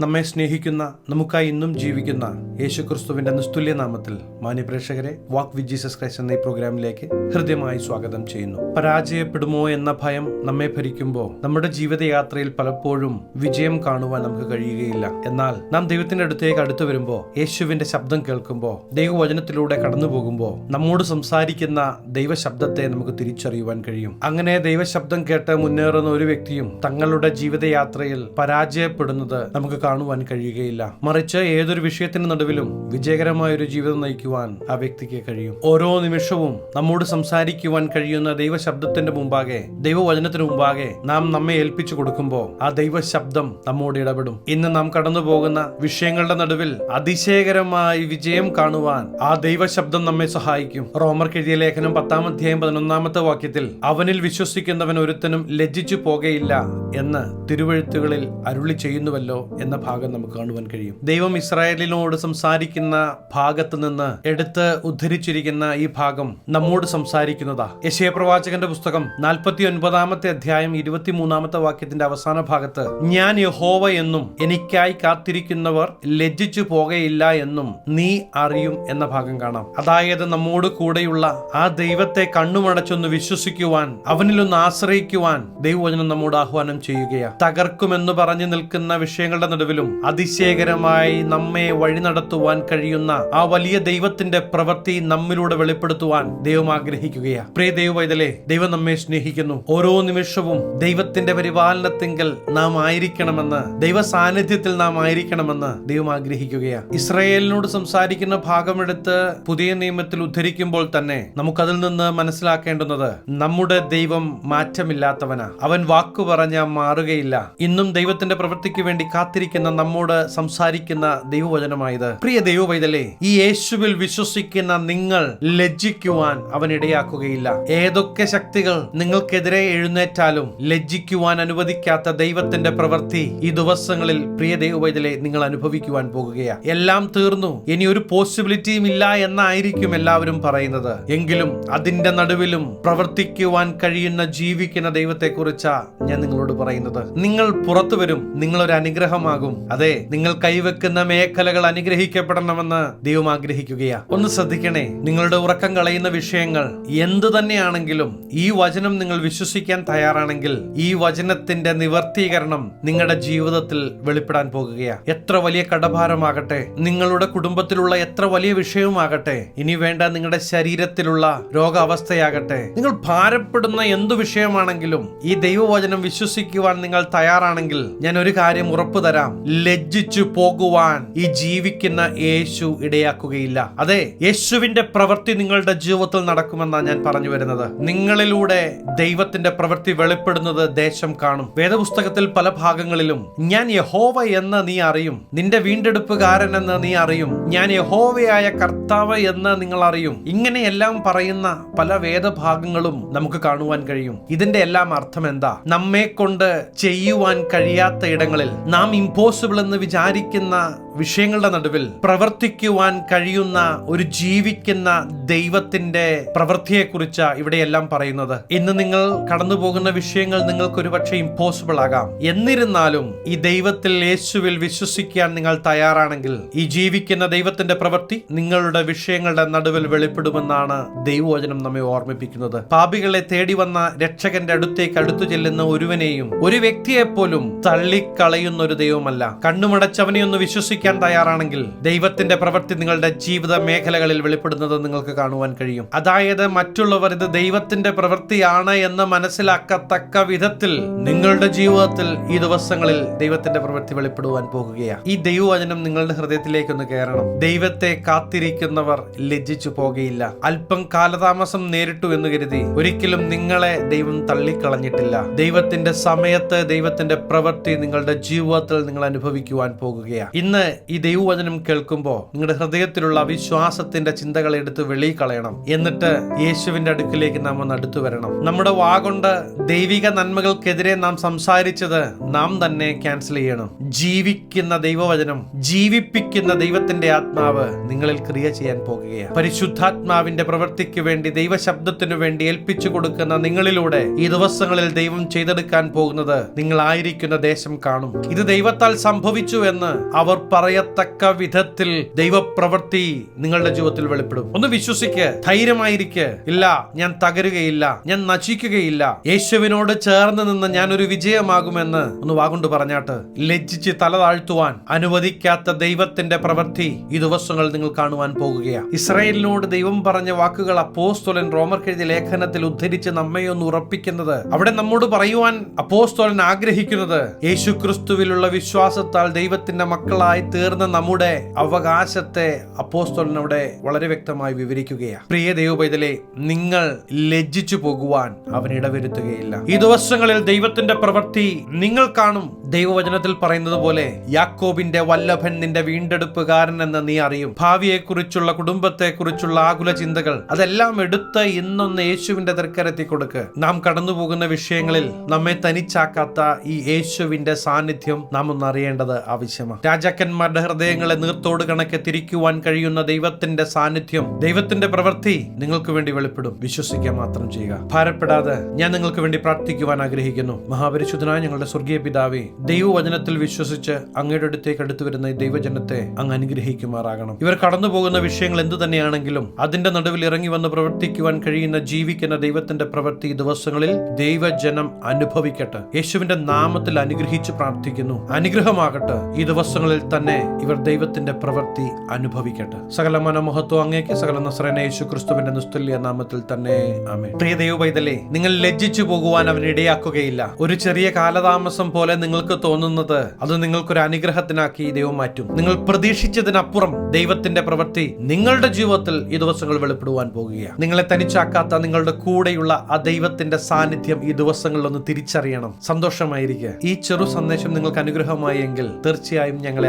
നമ്മെ സ്നേഹിക്കുന്ന നമുക്കായി ഇന്നും ജീവിക്കുന്ന യേശുക്രിസ്തുവിന്റെ നിസ്തുല്യ നാമത്തിൽ മാന്യപ്രേക്ഷകരെ വാക്ക് വിത്ത് ജീസസ് ക്രൈസ്റ്റ് എന്ന ഈ പ്രോഗ്രാമിലേക്ക് ഹൃദ്യമായി സ്വാഗതം ചെയ്യുന്നു. പരാജയപ്പെടുമോ എന്ന ഭയം നമ്മെ ഭരിക്കുമ്പോൾ നമ്മുടെ ജീവിതയാത്രയിൽ പലപ്പോഴും വിജയം കാണുവാൻ നമുക്ക് കഴിയുകയില്ല. എന്നാൽ നാം ദൈവത്തിന്റെ അടുത്തേക്ക് അടുത്തു വരുമ്പോൾ യേശുവിന്റെ ശബ്ദം കേൾക്കുമ്പോൾ ദൈവവചനത്തിലൂടെ കടന്നു പോകുമ്പോൾ നമ്മോട് സംസാരിക്കുന്ന ദൈവശബ്ദത്തെ നമുക്ക് തിരിച്ചറിയുവാൻ കഴിയും. അങ്ങനെ ദൈവശബ്ദം കേട്ട് മുന്നേറുന്ന ഒരു വ്യക്തിയും തങ്ങളുടെ ജീവിതയാത്രയിൽ പരാജയപ്പെടുന്നത് നമുക്ക് കാണുവാൻ കഴിയുകയില്ല. മറിച്ച് ഏതൊരു വിഷയത്തിന് നടുവിലും വിജയകരമായ ഒരു ജീവിതം നയിക്കുവാൻ ആ വ്യക്തിക്ക് കഴിയും. ഓരോ നിമിഷവും നമ്മോട് സംസാരിക്കുവാൻ കഴിയുന്ന ദൈവശബ്ദത്തിന്റെ മുമ്പാകെ ദൈവവചനത്തിന് മുമ്പാകെ നാം നമ്മെ ഏൽപ്പിച്ചു കൊടുക്കുമ്പോൾ ആ ദൈവശബ്ദം നമ്മോട് ഇടപെടും. ഇന്ന് നാം കടന്നു പോകുന്ന വിഷയങ്ങളുടെ നടുവിൽ അതിശയകരമായി വിജയം കാണുവാൻ ആ ദൈവശബ്ദം നമ്മെ സഹായിക്കും. റോമർ എഴുതിയ ലേഖനം പത്താം അധ്യായം പതിനൊന്നാമത്തെ വാക്യത്തിൽ അവനിൽ വിശ്വസിക്കുന്നവൻ ഒരുത്തനും ലജ്ജിച്ചു പോകയില്ല എന്ന് തിരുവഴുത്തുകളിൽ അരുളി ചെയ്യുന്നുവല്ലോ എന്ന ഭാഗം നമുക്ക് കാണുവാൻ കഴിയും. ദൈവം ഇസ്രായേലിനോട് സംസാരിക്കുന്ന ഭാഗത്ത് നിന്ന് എടുത്ത് ഉദ്ധരിച്ചിരിക്കുന്ന ഈ ഭാഗം നമ്മോട് സംസാരിക്കുന്നതാ. യശയ പ്രവാചകന്റെ പുസ്തകം നാൽപ്പത്തി ഒൻപതാമത്തെ അധ്യായം ഇരുപത്തിമൂന്നാമത്തെ വാക്യത്തിന്റെ അവസാന ഭാഗത്ത് ഞാൻ യഹോവ എന്നും എനിക്കായി കാത്തിരിക്കുന്നവർ ലജ്ജിച്ചു പോകയില്ല എന്നും നീ അറിയും എന്ന ഭാഗം കാണാം. അതായത് നമ്മോട് കൂടെയുള്ള ആ ദൈവത്തെ കണ്ണുമടച്ചൊന്ന് വിശ്വസിക്കുവാൻ അവനിലൊന്ന് ആശ്രയിക്കുവാൻ ദൈവവചനം നമ്മോട് ആഹ്വാനം ചെയ്യുകയാ. തകർക്കുമെന്ന് പറഞ്ഞു നിൽക്കുന്ന വിഷയങ്ങളുടെ നടുവിലും അതിശയകരമായി നമ്മെ വഴി നടത്തുവാൻ കഴിയുന്ന ആ വലിയ ദൈവത്തിന്റെ പ്രവൃത്തി നമ്മിലൂടെ വെളിപ്പെടുത്തുവാൻ ദൈവം ആഗ്രഹിക്കുകയാണ് പ്രിയ ദൈവവൈതലെ ദൈവം നമ്മെ സ്നേഹിക്കുന്നു. ഓരോ നിമിഷവും ദൈവത്തിന്റെ പരിപാലനത്തിങ്കൽ നാം ആയിരിക്കണമെന്ന് ദൈവ സാന്നിധ്യത്തിൽ നാം ആയിരിക്കണമെന്ന് ദൈവം ആഗ്രഹിക്കുകയാണ് ഇസ്രായേലിനോട് സംസാരിക്കുന്ന ഭാഗമെടുത്ത് പുതിയ നിയമത്തിൽ ഉദ്ധരിക്കുമ്പോൾ തന്നെ നമുക്കതിൽ നിന്ന് മനസ്സിലാക്കേണ്ടുന്നത് നമ്മുടെ ദൈവം മാറ്റമില്ലാത്തവനാ. അവൻ വാക്കു പറഞ്ഞ മാറുകയില്ല. ഇന്നും ദൈവത്തിന്റെ പ്രവൃത്തിക്ക് വേണ്ടി കാത്തിരിക്കുന്ന നമ്മോട് സംസാരിക്കുന്ന ദൈവവചനമായത് പ്രിയ ദൈവവൈതലേ ഈ യേശുവിൽ വിശ്വസിക്കുന്ന നിങ്ങൾ ലജ്ജിക്കുവാൻ അവൻ ഇടയാക്കുകയില്ല. ഏതൊക്കെ ശക്തികൾ നിങ്ങൾക്കെതിരെ എഴുന്നേറ്റാലും ലജ്ജിക്കുവാൻ അനുവദിക്കാത്ത ദൈവത്തിന്റെ പ്രവൃത്തി ഈ ദിവസങ്ങളിൽ പ്രിയ ദൈവവൈതലെ നിങ്ങൾ അനുഭവിക്കുവാൻ പോകുകയാണ് എല്ലാം തീർന്നു. ഇനി ഒരു പോസിബിലിറ്റിയും ഇല്ല എന്നായിരിക്കും എല്ലാവരും പറയുന്നത്. എങ്കിലും അതിന്റെ നടുവിലും പ്രവർത്തിക്കുവാൻ കഴിയുന്ന ജീവിക്കുന്ന ദൈവത്തെക്കുറിച്ചാ ഞാൻ നിങ്ങളോട് പറയുന്നത്. നിങ്ങൾ പുറത്തു വരും. നിങ്ങളൊരു അനുഗ്രഹമാകും. അതെ നിങ്ങൾ കൈവെക്കുന്ന മേഖലകൾ അനുഗ്രഹിക്കപ്പെടണമെന്ന് ദൈവം ആഗ്രഹിക്കുകയാണ് ഒന്ന് ശ്രദ്ധിക്കണേ നിങ്ങളുടെ ഉറക്കം കളയുന്ന വിഷയങ്ങൾ എന്ത് തന്നെയാണെങ്കിലും ഈ വചനം നിങ്ങൾ വിശ്വസിക്കാൻ തയ്യാറാണെങ്കിൽ ഈ വചനത്തിന്റെ നിവർത്തീകരണം നിങ്ങളുടെ ജീവിതത്തിൽ വെളിപ്പെടാൻ പോകുകയാ. എത്ര വലിയ കടഭാരമാകട്ടെ നിങ്ങളുടെ കുടുംബത്തിലുള്ള എത്ര വലിയ വിഷയവുമാകട്ടെ ഇനി വേണ്ട നിങ്ങളുടെ ശരീരത്തിലുള്ള രോഗാവസ്ഥയാകട്ടെ നിങ്ങൾ ഭാരപ്പെടുന്ന എന്തു വിഷയമാണെങ്കിലും ഈ ദൈവവചനം വിശ്വസിക്കുവാൻ നിങ്ങൾ തയ്യാറാണെങ്കിൽ ഞാൻ ഒരു കാര്യം ഉറപ്പു തരാം. ലജ്ജിച്ചു പോകുവാൻ ഈ ജീവിക്കുന്ന യേശു ഇടയാക്കുകയില്ല. അതെ യേശുവിന്റെ പ്രവൃത്തി നിങ്ങളുടെ ജീവിതത്തിൽ നടക്കുമെന്നാണ് ഞാൻ പറഞ്ഞു വരുന്നത്. നിങ്ങളിലൂടെ ദൈവത്തിന്റെ പ്രവൃത്തി വെളിപ്പെടുന്നത് ദേശം കാണും. വേദപുസ്തകത്തിൽ പല ഭാഗങ്ങളിലും ഞാൻ യഹോവ എന്ന് നീ അറിയും. നിന്റെ വീണ്ടെടുപ്പുകാരൻ എന്ന് നീ അറിയും. ഞാൻ യഹോവയായ കർത്താവ് എന്ന് നിങ്ങൾ അറിയും. ഇങ്ങനെയെല്ലാം പറയുന്ന പല വേദഭാഗങ്ങളും നമുക്ക് കാണുവാൻ കഴിയും. ഇതിന്റെ എല്ലാം അർത്ഥം എന്താ? നമ്മെ കൊണ്ട് ചെയ്യുവാൻ കഴിയാത്ത ഇടങ്ങളിൽ നാം ഇമ്പോസിബിൾ എന്ന് വിചാരിക്കുന്ന വിഷയങ്ങളുടെ നടുവിൽ പ്രവർത്തിക്കുവാൻ കഴിയുന്ന ഒരു ജീവിക്കുന്ന ദൈവത്തിന്റെ പ്രവൃത്തിയെക്കുറിച്ച് ഇവിടെയെല്ലാം പറയുന്നത്. ഇന്ന് നിങ്ങൾ കടന്നു പോകുന്ന വിഷയങ്ങൾ നിങ്ങൾക്ക് ഒരുപക്ഷെ ഇമ്പോസിബിൾ ആകാം. എന്നിരുന്നാലും ഈ ദൈവത്തിൽ യേശുവിൽ വിശ്വസിക്കാൻ നിങ്ങൾ തയ്യാറാണെങ്കിൽ ഈ ജീവിക്കുന്ന ദൈവത്തിന്റെ പ്രവൃത്തി നിങ്ങളുടെ വിഷയങ്ങളുടെ നടുവിൽ വെളിപ്പെടുമെന്നാണ് ദൈവവചനം നമ്മെ ഓർമ്മിപ്പിക്കുന്നത്. പാപികളെ തേടി വന്ന രക്ഷകന്റെ അടുത്തേക്ക് അടുത്തു ചെല്ലുന്ന ഒരുവനെയും ഒരു വ്യക്തിയെ പോലും തള്ളിക്കളയുന്ന ഒരു ദൈവമല്ല. കണ്ണുമടച്ചവനെ ഒന്ന് വിശ്വസിക്കാൻ തയ്യാറാണെങ്കിൽ ദൈവത്തിന്റെ പ്രവൃത്തി നിങ്ങളുടെ ജീവിത മേഖലകളിൽ വെളിപ്പെടുന്നത് നിങ്ങൾക്ക് കാണുവാൻ കഴിയും. അതായത് മറ്റുള്ളവർ ഇത് ദൈവത്തിന്റെ പ്രവൃത്തിയാണ് എന്ന് മനസ്സിലാക്കത്തക്ക വിധത്തിൽ നിങ്ങളുടെ ജീവിതത്തിൽ ഈ ദിവസങ്ങളിൽ ദൈവത്തിന്റെ പ്രവൃത്തി വെളിപ്പെടുവാൻ പോകുകയാണ് ഈ ദൈവവചനം നിങ്ങളുടെ ഹൃദയത്തിലേക്ക് ഒന്ന് കയറണം. ദൈവത്തെ കാത്തിരിക്കുന്നവർ ലജ്ജിച്ചു പോകുകയില്ല. അല്പം കാലതാമസം നേരിട്ടു എന്ന് കരുതി ഒരിക്കലും നിങ്ങളെ ദൈവം തള്ളിക്കളഞ്ഞിട്ടില്ല. ദൈവത്തിന്റെ സമയത്ത് ദൈവത്തിന്റെ പ്രവൃത്തി നിങ്ങളുടെ ജീവിതത്തിൽ നിങ്ങൾ അനുഭവിക്കുവാൻ പോകുകയാണ് ഇന്ന് ഈ ദൈവവചനം കേൾക്കുമ്പോൾ നിങ്ങളുടെ ഹൃദയത്തിലുള്ള വിശ്വാസത്തിന്റെ ചിന്തകൾ എടുത്ത് വെളിയിൽ കളയണം എന്നിട്ട് യേശുവിന്റെ അടുക്കിലേക്ക് നാം ഒന്ന് അടുത്തു വരണം. നമ്മുടെ വാഗൊണ്ട് ദൈവിക നന്മകൾക്കെതിരെ നാം സംസാരിച്ചത് നാം തന്നെ ക്യാൻസൽ ചെയ്യണം. ജീവിക്കുന്ന ദൈവവചനം ജീവിപ്പിക്കുന്ന ദൈവത്തിന്റെ ആത്മാവ് നിങ്ങളിൽ ക്രിയ ചെയ്യാൻ പോകുകയാണ്. പരിശുദ്ധാത്മാവിന്റെ പ്രവൃത്തിക്ക് വേണ്ടി ദൈവശബ്ദത്തിനു വേണ്ടി ഏൽപ്പിച്ചു കൊടുക്കുന്ന നിങ്ങളിലൂടെ ഈ ദിവസങ്ങളിൽ ദൈവം ചെയ്തെടുക്കാൻ പോകുന്നത് നിങ്ങളായിരിക്കുന്ന ദേശം കാണും. ഇത് ദൈവത്താൽ സംഭവിച്ചു എന്ന് അവർ പറയത്തക്ക വിധത്തിൽ ദൈവപ്രവൃത്തി നിങ്ങളുടെ ജീവിതത്തിൽ വെളിപ്പെടും. ഒന്ന് വിശ്വസിക്ക് ധൈര്യമായിരിക്കെ. ഇല്ല ഞാൻ തകരുകയില്ല ഞാൻ നശിക്കുകയില്ല. യേശുവിനോട് ചേർന്ന് നിന്ന് ഞാൻ ഒരു വിജയമാകുമെന്ന് ഒന്ന് വാഗുണ്ട് പറഞ്ഞാട്ട് ലജ്ജിച്ച് തല താഴ്ത്തുവാൻ അനുവദിക്കാത്ത ദൈവത്തിന്റെ പ്രവൃത്തി ഈ ദിവസങ്ങൾ നിങ്ങൾ കാണുവാൻ പോകുകയാണ് ഇസ്രായേലിനോട് ദൈവം പറഞ്ഞ വാക്കുകൾ അപ്പോസ്തോലൻ റോമർ കെഴുതി ലേഖനത്തിൽ ഉദ്ധരിച്ച് നമ്മെ ഒന്ന് ഉറപ്പിക്കുന്നത് അവിടെ നമ്മോട് പറയുവാൻ അപ്പോസ്തോലൻ ആഗ്രഹിക്കുന്നത് യേശു ക്രിസ്തുവിലുള്ള വിശ്വാസത്താൽ ദൈവത്തിന്റെ മക്കളായി തീർന്ന നമ്മുടെ അവകാശത്തെ അപ്പോസ്തോലൻ അവിടെ വളരെ വ്യക്തമായി വിവരിക്കുകയാണ്. പ്രിയ ദൈവപൈതലെ നിങ്ങൾ ലജ്ജിച്ചു പോകുവാൻ അവൻ ഇടവരുത്തുകയില്ല. ഈ ദിവസങ്ങളിൽ ദൈവത്തിന്റെ പ്രവൃത്തി നിങ്ങൾ കാണും. ദൈവവചനത്തിൽ പറയുന്നത് പോലെ യാക്കോബിന്റെ വല്ലഭൻ നിന്റെ വീണ്ടെടുപ്പുകാരൻ എന്ന് നീ അറിയും. ഭാവിയെക്കുറിച്ചുള്ള കുടുംബത്തെക്കുറിച്ചുള്ള ആകുല ചിന്തകൾ അതെല്ലാം എടുത്ത് ഇന്നൊന്ന് യേശുവിന്റെ തൃക്കരത്തി കൊടുക്ക് നാം കടന്നുപോകുന്ന വിഷയങ്ങളിൽ നമ്മെ തനിച്ചാക്കാത്ത ഈ യേശുവിന്റെ സാന്നിധ്യം നാം ഒന്ന് അറിയേണ്ടത് ആവശ്യമാണ്. രാജാക്കന്മാരുടെ ഹൃദയങ്ങളെ നീർത്തോട് കണക്കെ തിരിക്കുവാൻ കഴിയുന്ന ദൈവത്തിന്റെ സാന്നിധ്യം ദൈവത്തിന്റെ പ്രവൃത്തി നിങ്ങൾക്ക് വേണ്ടി വെളിപ്പെടും. വിശ്വസിക്കുക മാത്രം ചെയ്യുക. ഭാരപ്പെടാതെ ഞാൻ നിങ്ങൾക്ക് വേണ്ടി പ്രാർത്ഥിക്കുവാൻ ആഗ്രഹിക്കുന്നു. മഹാപരിശുദ്ധനായ ഞങ്ങളുടെ സ്വർഗീയ പിതാവേ ദൈവവചനത്തിൽ വിശ്വസിച്ച് അങ്ങയുടെ അടുത്തേക്ക് അടുത്തു വരുന്ന ഈ ദൈവജനത്തെ അങ്ങ് അനുഗ്രഹിക്കുമാറാകണം. ഇവർ കടന്നു പോകുന്ന വിഷയങ്ങൾ എന്തു തന്നെയാണെങ്കിലും അതിന്റെ നടുവിൽ ഇറങ്ങി വന്ന് പ്രവർത്തിക്കുവാൻ കഴിയുന്ന ജീവിക്കുന്ന ദൈവത്തിന്റെ പ്രവൃത്തി ദിവസങ്ങളിൽ ദൈവജനം അനുഭവിക്കട്ടെ. യേശുവിന്റെ നാമത്തിൽ അനുഗ്രഹിച്ച് പ്രാർത്ഥിക്കുന്നു. അനുഗ്രഹമാകട്ടെ ഈ ദിവസങ്ങളിൽ തന്നെ ഇവർ ദൈവത്തിന്റെ പ്രവൃത്തി അനുഭവിക്കട്ടെ. സകല മനോമഹത്വം അങ്ങേക്ക് സകല നസ്രന യേശു ക്രിസ്തുവിന്റെ നിസ്തുല്യ നാമത്തിൽ തന്നെ. ആമേ പ്രിയ ദൈവപൈതലേ നിങ്ങൾ ലജ്ജിച്ചു പോകുവാൻ അവൻ ഇടയാക്കുകയില്ല. ഒരു ചെറിയ കാലതാമസം പോലെ നിങ്ങൾക്ക് തോന്നുന്നത് അത് നിങ്ങൾക്കൊരു അനുഗ്രഹത്തിനാക്കി ദൈവം മാറ്റും. നിങ്ങൾ പ്രതീക്ഷിച്ചതിനപ്പുറം ദൈവത്തിന്റെ പ്രവൃത്തി നിങ്ങളുടെ ജീവിതത്തിൽ ഈ ദിവസങ്ങൾ വെളിപ്പെടുവാൻ പോകുകയാണ് നിങ്ങളെ തനിച്ചാക്കാത്ത നിങ്ങളുടെ കൂടെയുള്ള ആ ദൈവത്തിന്റെ സാന്നിധ്യം ഈ ദിവസങ്ങളിൽ ഒന്ന് തിരിച്ചറിയണം. സന്തോഷമായിരിക്കുക. ഈ ചെറു സന്ദേശം നിങ്ങൾക്ക് അനുഗ്രഹമായി എങ്കിൽ തീർച്ചയായും ഞങ്ങളെ